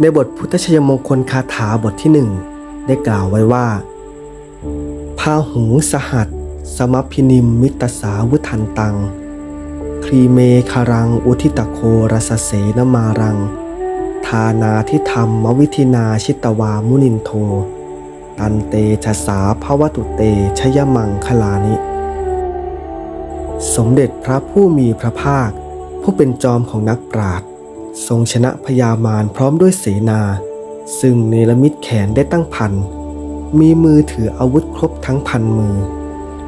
ในบทพุทธชยมงคลคาถาบทที่หนึ่งได้กล่าวไว้ว่า พาหูสหัส สมพพินิมมิตสาวุทันตัง ครีเมคารังอุทิตโครสเสนมารัง ทานาทิธรรมมวิธินาชิตวามุนินโท ตันเตชะสาภวตุเตชยมังคลานิ สมเด็จพระผู้มีพระภาค ผู้เป็นจอมของนักปราชญ์ ทรงชนะพญามารพร้อมด้วยเสนา ซึ่งเนรมิตแขนได้ตั้งพัน มีมือถืออาวุธครบทั้งพันมือ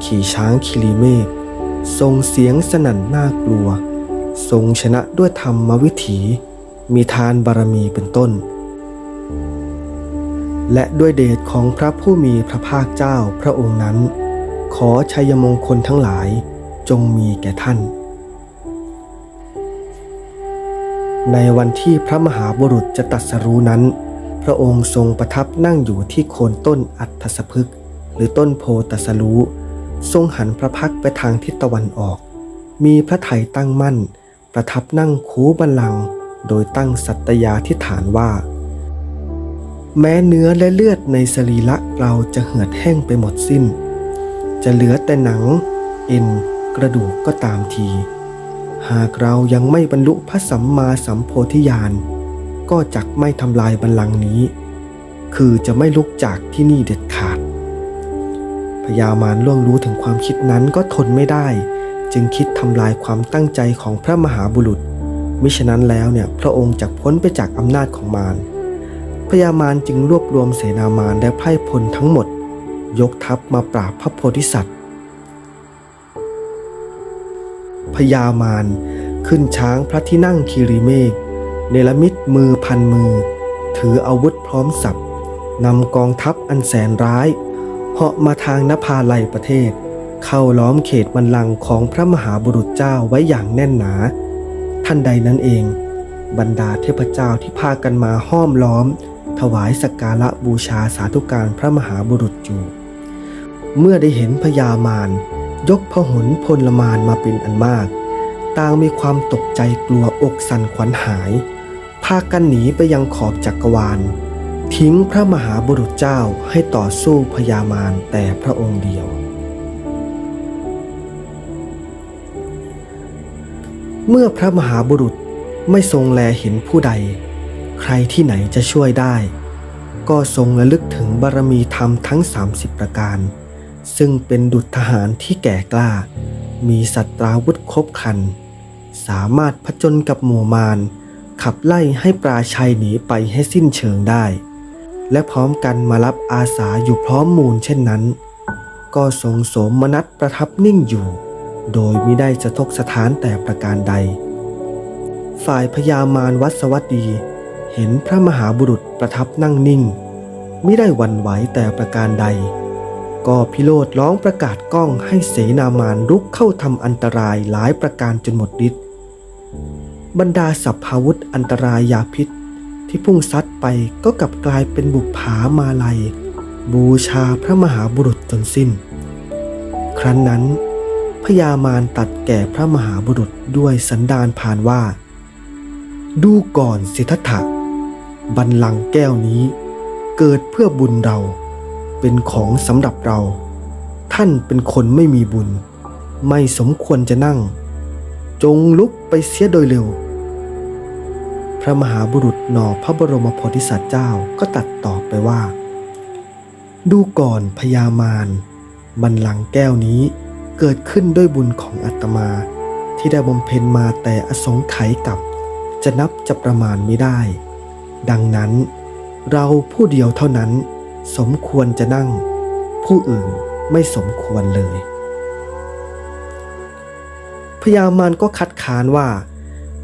ขี่ช้างคิริเมฆทรงเสียงสนั่นน่ากลัว ทรงชนะด้วยธรรมวิถี มีทานบารมีเป็นต้น และด้วยเดชของพระผู้มีพระภาคเจ้าพระองค์นั้น ขอชัยมงคลทั้งหลายจงมีแก่ท่าน ในวันที่พระมหาบุรุษจะตรัสรู้นั้น พระองค์ทรงประทับนั่งอยู่ที่โคนต้นอัฏฐสพึกหรือต้นโพตัสรู้ทรงหันพระพักไปทางทิศตะวันออก มีพระไถยตั้งมั่น ประทับนั่งคูบัลลัง โดยตั้งสัตยาธิฐานว่า แม้เนื้อและเลือดในสรีระเราจะเหือดแห้งไปหมดสิ้น จะเหลือแต่หนัง เอ็น กระดูกก็ตามที หากเรายังไม่บรรลุพระสัมมาสัมโพธิญาณก็จักไม่ทำลายบัลลังก์นี้ คือจะไม่ลุกจากที่นี่เด็ดขาดพญามารล่วงรู้ถึงความคิดนั้นก็ทนไม่ได้ จึงคิดทำลายความตั้งใจของพระมหาบุรุษ มิฉะนั้นแล้วเนี่ยพระองค์จะพ้นไปจากอำนาจของมารพญามารจึงรวบรวมเสนามารและไพร่พลทั้งหมด ยกทัพมาปราบพระโพธิสัตว์ พญามารขึ้นช้างพระที่นั่งคีรีเมฆเนรมิตมือพันมือ ถืออาวุธพร้อมสับนำกองทัพอันแสนร้ายเหาะมาทางนภาลัยประเทศ เข้าล้อมเขตบัลลังก์ของพระมหาบุรุษเจ้าไว้อย่างแน่นหนา ท่านใดนั้นเอง บรรดาเทพเจ้าที่พากันมาห้อมล้อม ถวายสักการะบูชาสาธุการพระมหาบุรุษอยู่ เมื่อได้เห็นพญามาร ยกพหลพลมานมาเป็นอันมาก ต่างมีความตกใจกลัวอกสั่นขวัญหาย พากันหนีไปยังขอบจักรวาล ทิ้งพระมหาบุรุษเจ้าให้ต่อสู้พญามารแต่พระองค์เดียว เมื่อพระมหาบุรุษไม่ทรงแลเห็นผู้ใด ใครที่ไหนจะช่วยได้ ก็ทรงระลึกถึงบารมีธรรมทั้ง 30 ประการ ซึ่งเป็นดุจทหารที่แก่กล้า มีสัตราวุธครบครัน สามารถผจญกับหมู่มาร ขับไล่ให้ปราชัยหนีไปให้สิ้นเชิงได้ และพร้อมกันมารับอาสาอยู่พร้อมมูลเช่นนั้น ก็ทรงสมนัสประทับนิ่งอยู่ โดยมิได้สะทกสถานแต่ประการใด ฝ่ายพญามารวัสวัสดี เห็นพระมหาบุรุษประทับนั่งนิ่งมิได้วันไหวแต่ประการใด ก็พิโรธร้องประกาศกล้องให้เสนามารรุกเข้าทำอันตรายหลายประการจนหมดฤทธิ์บรรดาสัพพาวุธอันตรายยาพิษที่พุ่งซัดไปก็กลับกลายเป็นบุปผามาลัย บูชาพระมหาบุรุษจนสิ้น ครั้นนั้นพญามารตัดแก่พระมหาบุรุษด้วยสันดานผ่านว่า ดูก่อนสิทธัตถะบัลลังแก้วนี้ เกิดเพื่อบุญเรา เป็นของสำหรับเรา ท่านเป็นคนไม่มีบุญ ไม่สมควรจะนั่ง จงลุกไปเสียโดยเร็ว พระมหาบุรุษหนอพระบรมโพธิสัตว์เจ้าก็ตัดตอบไปว่า ดูก่อนพญามารบัลลังแก้วนี้เกิดขึ้นด้วยบุญของอาตมาที่ได้บำเพ็ญมาแต่อสงไขยกับจะนับจะประมาณไม่ได้ ดังนั้นเราผู้เดียวเท่านั้น สมควรจะนั่ง ผู้อื่นไม่สมควรเลย พญามารก็คัดค้านว่า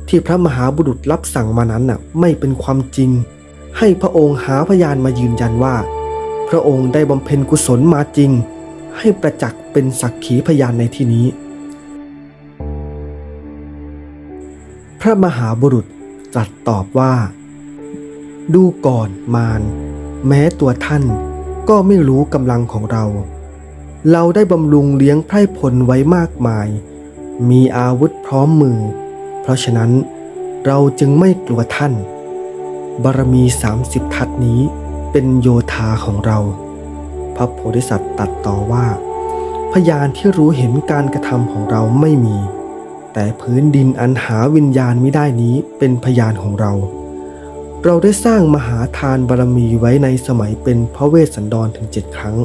ที่พระมหาบุรุษรับสั่งมานั้นน่ะไม่เป็นความจริง ให้พระองค์หาพยานมายืนยันว่า พระองค์ได้บำเพ็ญกุศลมาจริง ให้ประจักษ์เป็นสักขีพยานในที่นี้ พระมหาบุรุษตรัสตอบว่า ดูก่อนมาร แม้ตัวท่านก็ไม่รู้กำลังของเรา เราได้บำรุงเลี้ยงไพร่พลไว้มากมาย มีอาวุธพร้อมมือ เพราะฉะนั้นเราจึงไม่กลัวท่าน บารมี 30 ทัศนี้เป็นโยธาของเรา พระโพธิสัตว์ตัดต่อว่า พยานที่รู้เห็นการกระทำของเราไม่มี แต่พื้นดินอันหาวิญญาณไม่ได้นี้เป็นพยานของเรา เราได้สร้างมหาทานบารมีไว้ในสมัยเป็นพระเวสสันดรถึงเจ็ดครั้ง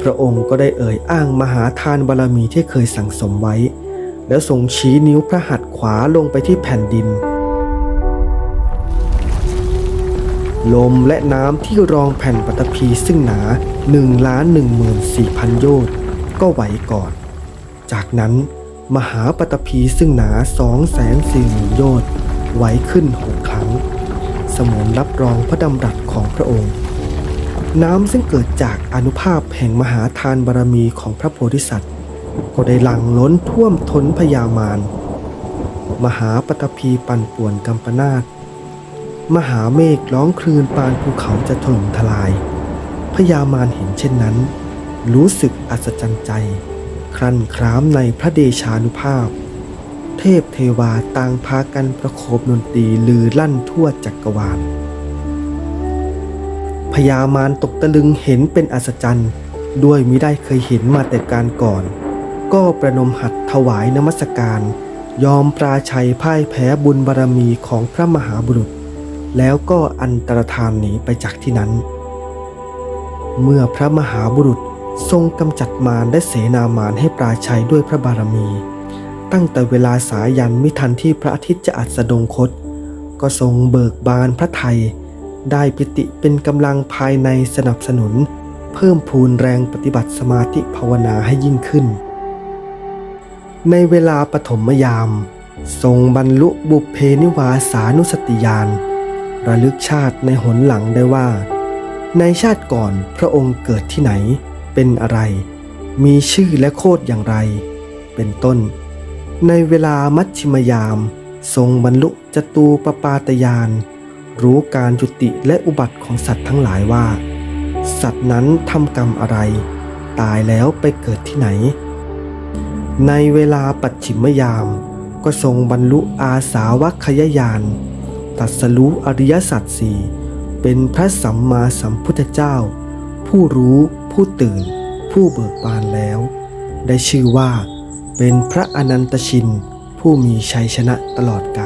พระองค์ก็ได้เอ่ยอ้างมหาทานบารมีที่เคยสั่งสมไว้ แล้วทรงชี้นิ้วพระหัตถ์ขวาลงไปที่แผ่นดิน ลมและน้ำที่รองแผ่นปฐพีซึ่งหนา1ล้าน1 4 0 0 0 โยชน์ ก็ไหวก่อน จากนั้นมหาปฐพีซึ่งหนา2 4 0 0 0 0โยชน์ไหวขึ้นหกครั้ง สมือนรับรองพระดำรัสของพระองค์ น้ำซึ่งเกิดจากอนุภาพแห่งมหาทานบารมีของพระโพธิสัตว์ ก็ได้หลั่งล้นท่วมท้นพยามารมหาปฐพีปั่นป่วนกัมปนาตมหาเมฆร้องคลื่นปานภูเขาจะถล่มทลายพญามารเห็นเช่นนั้น รู้สึกอัศจรรย์ใจ ครั่นครามในพระเดชานุภาพ เทพเทวาต่างพากันประโคบดนตรีลือลั่นทั่วจักรวาลพญามารตกตะลึงเห็นเป็นอัศจรรย์ ด้วยมิได้เคยเห็นมาแต่การก่อน ก็ประนมหัดถวายนมัสการ ยอมปราชัยพ่ายแพ้บุญบารมีของพระมหาบุรุษ แล้วก็อันตรธานหนีไปจากที่นั้น เมื่อพระมหาบุรุษ ทรงกำจัดมารและเสนามารให้ปราชัยด้วยพระบารมี ตั้งแต่เวลาสายันมิทันที่พระอาทิตย์จะอัสดงคต ก็ทรงเบิกบานพระไทย ได้ปิติเป็นกำลังภายในสนับสนุน เพิ่มพูนแรงปฏิบัติสมาธิภาวนาให้ยิ่งขึ้น ในเวลาปฐมยาม ทรงบรรลุบุพเพนิวาสานุสติญาณระลึกชาติในหนหลังได้ว่า ในชาติก่อนพระองค์เกิดที่ไหน เป็นอะไร มีชื่อและโคดอย่างไร เป็นต้น ในเวลามัชชิมยาม ทรงบรรลุจตูปปาตยาน รู้การจุติและอุบัติของสัตว์ทั้งหลายว่า สัตว์นั้นทำกรรมอะไร ตายแล้วไปเกิดที่ไหน ในเวลาปัจฉิมยาม ก็ทรงบรรลุอาสาวัคยายานตัสรู้อริยสัจสี่เป็นพระสัมมาสัมพุทธเจ้า ผู้รู้ ผู้ตื่นผู้เบิกบานแล้ว ได้ชื่อว่า เป็นพระอนันตชินผู้มีชัยชนะตลอดกาล